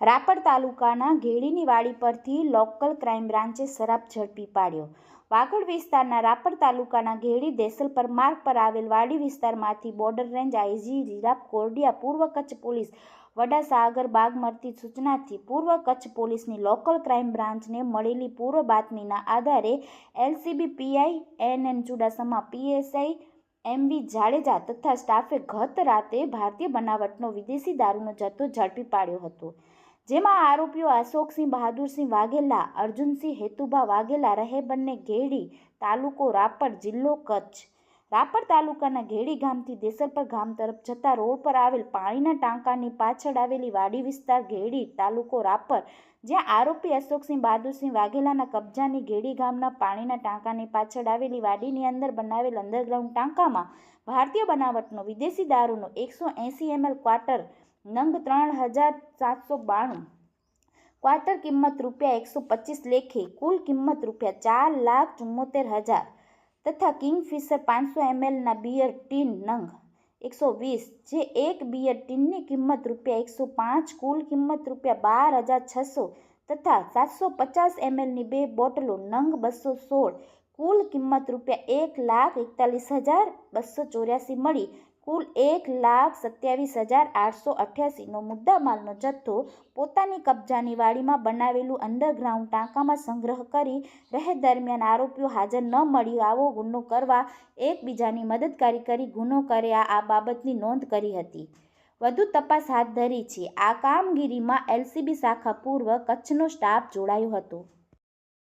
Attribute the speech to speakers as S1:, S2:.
S1: રાપર તાલુકાના ઘેડીની વાડી પરથી લોકલ ક્રાઇમ બ્રાન્ચે શરાબ ઝડપી પાડ્યો. વાગડ વિસ્તારના રાપર તાલુકાના ઘેડી દેસલપર માર્ગ પર આવેલ વાડી વિસ્તારમાંથી border range IG Chirag Koradia પૂર્વ કચ્છ પોલીસ વડા સાગર બાગ મળતી સૂચનાથી પૂર્વ કચ્છ પોલીસની લોકલ ક્રાઇમ બ્રાન્ચને મળેલી પૂર્વ બાતમીના આધારે LCB PI N N Chudasama, PSI MV Jadeja તથા સ્ટાફે ગત રાતે ભારતીય બનાવટનો વિદેશી દારૂનો જથ્થો ઝડપી પાડ્યો હતો. જેમાં આરોપીઓ અશોકસિંહ, બહાદુરસિંહ વાઘેલા, અર્જુનસિંહ હેતુભા વાઘેલા રહે બંને ઘેડી તાલુકો રાપર જિલ્લો કચ્છ. રાપર તાલુકાના ઘેડી ગામથી દેસરપર ગામ તરફ જતા રોડ પર આવેલ પાણીના ટાંકાની પાછળ આવેલી વાડી વિસ્તાર ઘેડી તાલુકો રાપર, જ્યાં આરોપી અશોકસિંહ, બહાદુરસિંહ વાઘેલાના કબજાની ઘેડી ગામના પાણીના ટાંકાની પાછળ આવેલી વાડીની અંદર બનાવેલ અંડરગ્રાઉન્ડ ટાંકામાં ભારતીય બનાવટનો વિદેશી દારૂનો એકસો એંસી એમએલ ક્વાર્ટર નંગ ત્રણ હજાર સાતસો બાણું ક્વાર્ટર કિંમત રૂપિયા એકસો પચીસ લેખે કુલ કિંમત રૂપિયા ચાર લાખ ચુમ્મોતેર હજાર તથા કિંગફિશર પાંચસો એમએલના બિયર ટીન નંગ એકસો વીસ જે એક બિયર ટીનની કિંમત રૂપિયા એકસો પાંચ કુલ કિંમત રૂપિયા બાર હજાર છસો તથા સાતસો પચાસ એમએલની બે બોટલો નંગ બસો સોળ કુલ કિંમત રૂપિયા એક લાખ એકતાલીસ હજાર બસો ચોર્યાસી મળી કુલ એક લાખ સત્યાવીસ હજાર આઠસો અઠ્યાસીનો મુદ્દામાલનો જથ્થો પોતાની કબજાની વાડીમાં બનાવેલું અંડરગ્રાઉન્ડ ટાંકામાં સંગ્રહ કરી રહે દરમિયાન આરોપીઓ હાજર ન મળી આવો ગુનો કરવા એકબીજાની મદદકારી કરી ગુનો કર્યા આ બાબતની નોંધ કરી હતી. વધુ તપાસ હાથ ધરી છે. આ કામગીરીમાં એલસીબી શાખા પૂર્વ કચ્છનો સ્ટાફ જોડાયો હતો.